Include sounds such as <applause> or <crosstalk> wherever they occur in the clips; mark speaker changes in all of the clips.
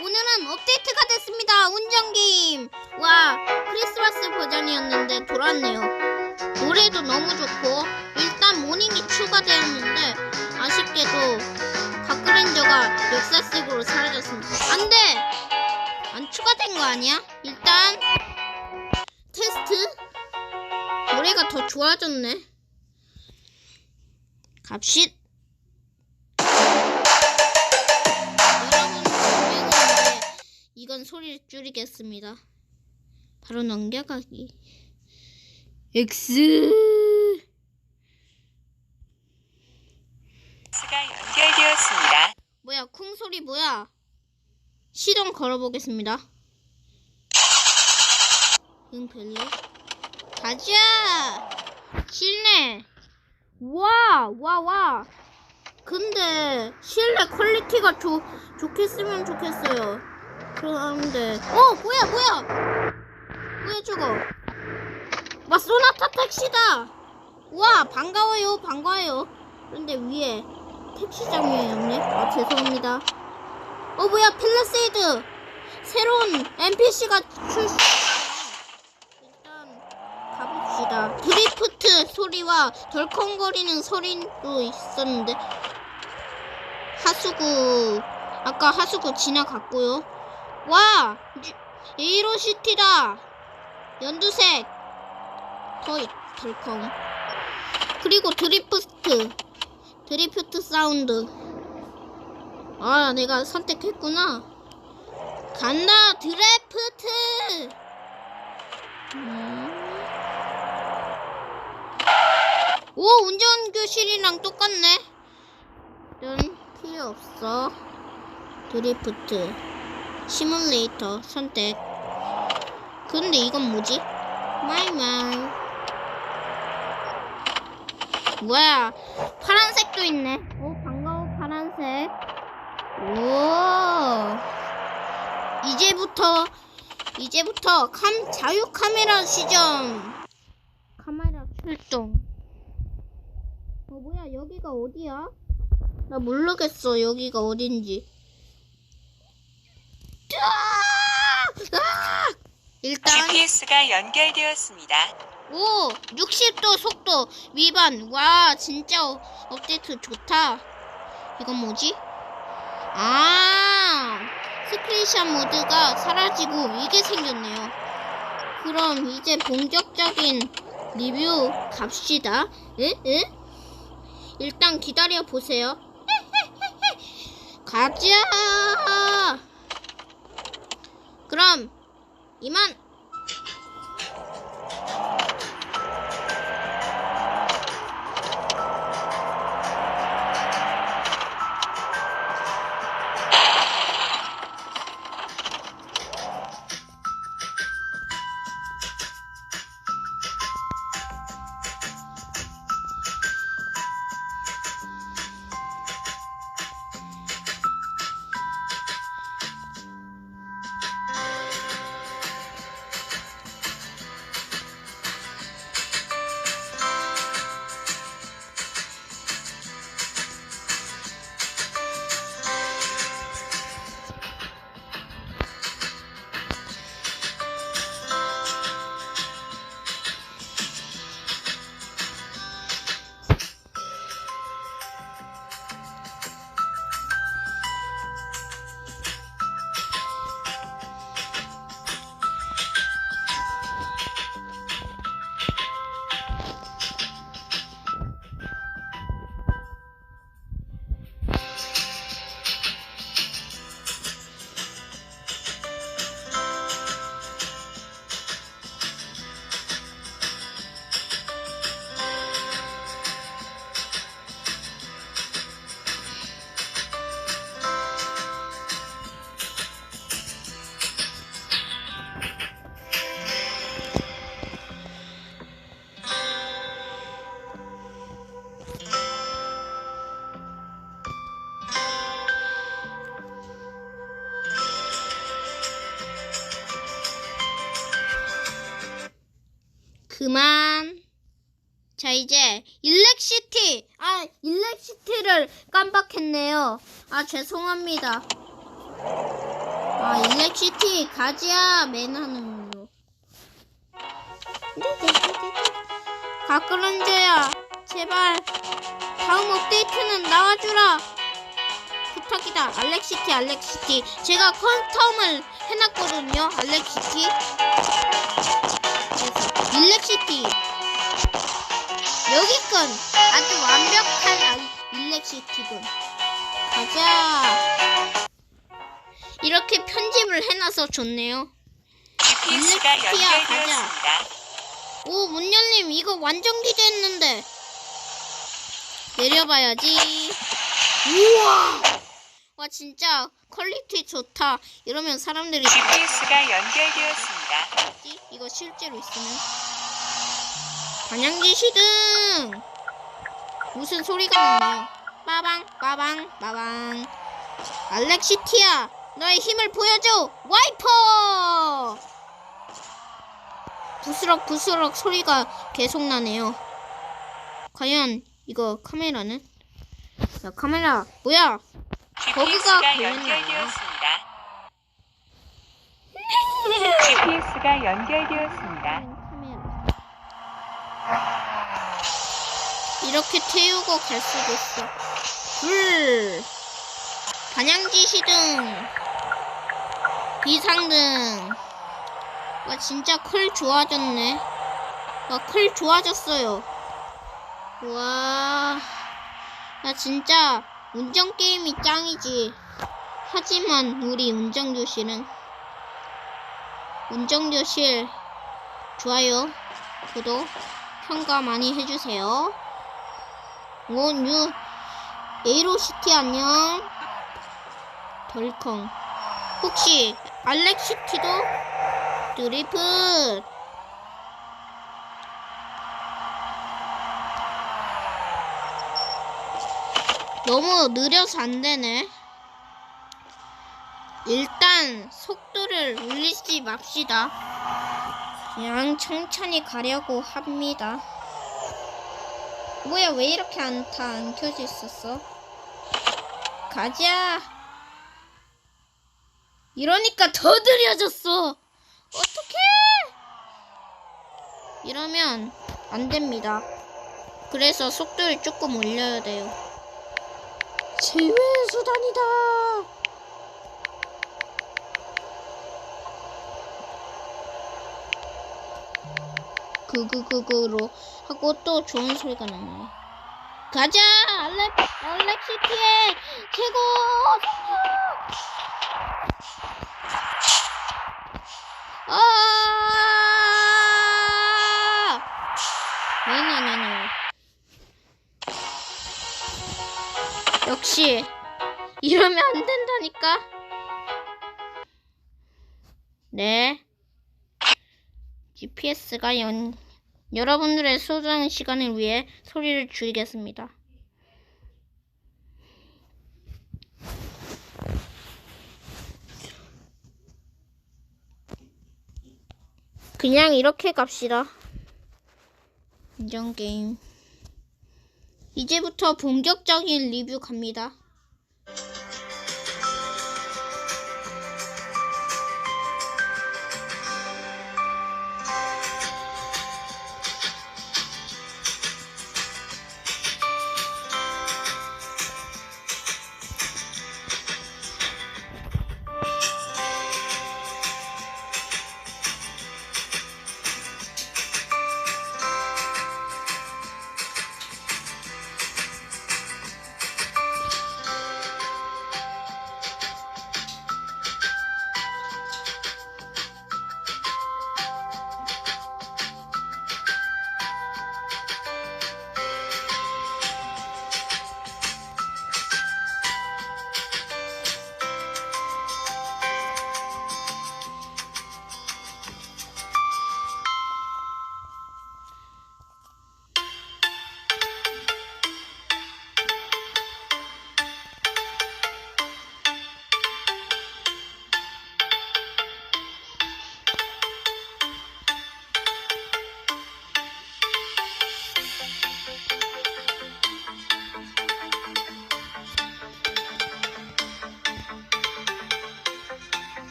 Speaker 1: 오늘은 업데이트가 됐습니다. 운전게임. 와, 크리스마스 버전이었는데 돌았네요. 노래도 너무 좋고, 일단 모닝이 추가되었는데, 아쉽게도 가크렌저가 역사색으로 사라졌습니다. 안 돼! 안 추가된 거 아니야? 일단, 테스트? 노래가 더 좋아졌네. 갑시다. 이건 소리를 줄이겠습니다. 바로 넘겨가기. X
Speaker 2: 스가 연결되었습니다.
Speaker 1: 뭐야 쿵 소리 뭐야? 시동 걸어보겠습니다. 응 별로. 가자. 실내. 와, 와, 와. 근데 실내 퀄리티가 좋 좋겠으면 좋겠어요. 그런데 어 뭐야 뭐야 뭐야 저거? 와 소나타 택시다. 와 반가워요 반가워요. 그런데 위에 택시장이 없네. 아 죄송합니다. 어 뭐야 필라세이드 새로운 NPC가 출시. 일단 가봅시다. 드리프트 소리와 덜컹거리는 소리도 있었는데 하수구 아까 하수구 지나갔고요. 와 유- 에이로시티다. 연두색. 더 덜컹. 그리고 드리프트. 드리프트 사운드. 아 내가 선택했구나. 간다 드래프트! 음. 오 운전교실이랑 똑같네. 이런 필요 없어. 드리프트 시뮬레이터 선택. 근데 이건 뭐지? 마이마이. 뭐야? 파란색도 있네. 오 반가워 파란색. 오 이제부터 이제부터 캄, 자유 카메라 시점. 카메라 출동. 어 뭐야? 여기가 어디야? 나 모르겠어. 여기가 어딘지! 일단
Speaker 2: GPS가 연결되었습니다.
Speaker 1: 오 60도 속도. 위반. 와 진짜 어- 업데이트 좋다. 이건 뭐지? 아 스크린샷 모드가 사라지고 이게 생겼네요. 그럼 이제 본격적인 리뷰 갑시다. 에? 에? 일단 기다려 보세요. <laughs> 가자 그럼 이만 그만. 자, 이제 일렉시티. 아, 일렉시티를 깜빡했네요. 아, 죄송합니다. 아, 일렉시티 가지야 맨하는으로. 가그런저야 제발 다음 업데이트는 나와주라. 부탁이다. 알렉시티, 알렉시티. 제가 컨텀을 해놨거든요. 알렉시티. 일렉시티. 여기건 아주 완벽한 알- 일렉시티군. 가자. 이렇게 편집을 해놔서 좋네요. 일렉트리아
Speaker 2: 연결되었습니다.
Speaker 1: 오, 문열님, 이거 완전 기대했는데. 내려봐야지. 우와! 와, 진짜 퀄리티 좋다. 이러면 사람들이
Speaker 2: GPS가 연결되었습니다.
Speaker 1: 이거 실제로 있으면. 반향기 시등! 무슨 소리가 나네요. 빠방, 빠방, 빠방. 알렉시티야, 너의 힘을 보여줘! 와이퍼! 부스럭, 부스럭 소리가 계속 나네요. 과연, 이거 카메라는? 야, 카메라, 뭐야? 거기가
Speaker 2: GPS가
Speaker 1: 걸렸나요?
Speaker 2: 연결되었습니다. GPS가 연결되었습니다.
Speaker 1: 이렇게 태우고 갈 수도 있어. 불. 반향지 시등. 비상등. 와, 진짜 클 좋아졌네. 와, 클 좋아졌어요. 와. 나 진짜 운전 게임이 짱이지. 하지만 우리 운전교실은 운전교실 좋아요, 구독, 평가 많이 해주세요. 원유 에이로시티 안녕. 덜컹. 혹시 알렉시티도 드리프트. 너무 느려서 안 되네. 일단 속도를 올리지 맙시다. 그냥 천천히 가려고 합니다. 뭐야 왜 이렇게 안 다 안 켜져 있었어? 가자. 이러니까 더 느려졌어. 어떡해? 이러면 안 됩니다. 그래서 속도를 조금 올려야 돼요. 제외 수단이다. 그그그그로 하고 또 좋은 소리가 나네. 가자! 알렉 알렉시티의 최고 아! 네네네네 역시 이러면 안 된다니까. 네. GPS가 연 여러분들의 소중한 시간을 위해 소리를 줄이겠습니다. 그냥 이렇게 갑시다. 인정 게임. 이제부터 본격적인 리뷰 갑니다.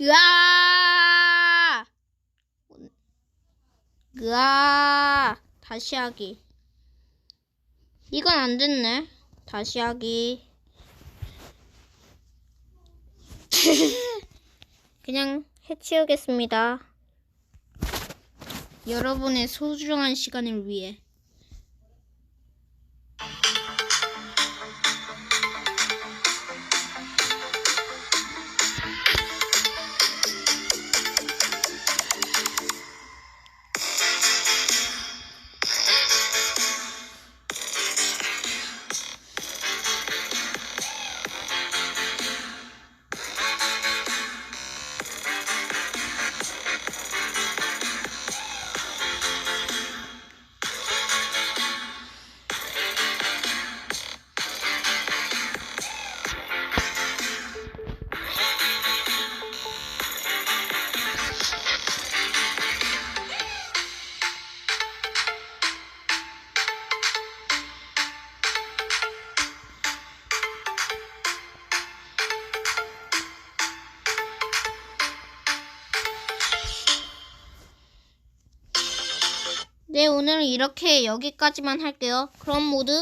Speaker 1: 으아! 으아! 다시 하기. 이건 안 됐네. 다시 하기. <laughs> 그냥 해치우겠습니다. 여러분의 소중한 시간을 위해. 네, 오늘은 이렇게 여기까지만 할게요. 그럼 모두